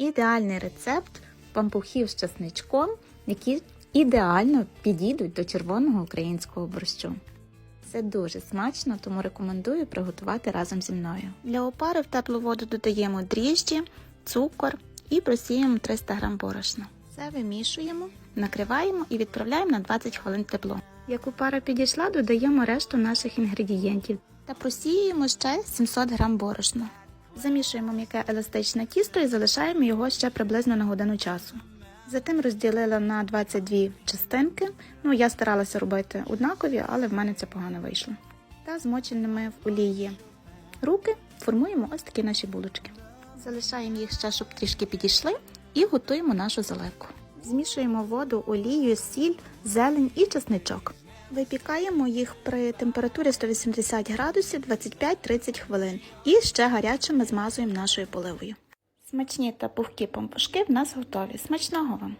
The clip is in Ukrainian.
Ідеальний рецепт пампухів з часничком, які ідеально підійдуть до червоного українського борщу. Це дуже смачно, тому рекомендую приготувати разом зі мною. Для опари в теплу воду додаємо дріжджі, цукор і просіємо 300 г борошна. Все вимішуємо, накриваємо і відправляємо на 20 хвилин тепло. Як опара підійшла, додаємо решту наших інгредієнтів та просіюємо ще 700 г борошна. Замішуємо м'яке еластичне тісто і залишаємо його ще приблизно на годину часу. Затим розділила на 22 частинки. Ну, я старалася робити однакові, але в мене це погано вийшло. Та змоченими в олії руки формуємо ось такі наші булочки. Залишаємо їх ще, щоб трішки підійшли, і готуємо нашу заливку. Змішуємо воду, олію, сіль, зелень і чесничок. Випікаємо їх при температурі 180 градусів 25-30 хвилин і ще гарячими змазуємо нашою поливою. Смачні та пухкі помпушки в нас готові. Смачного вам!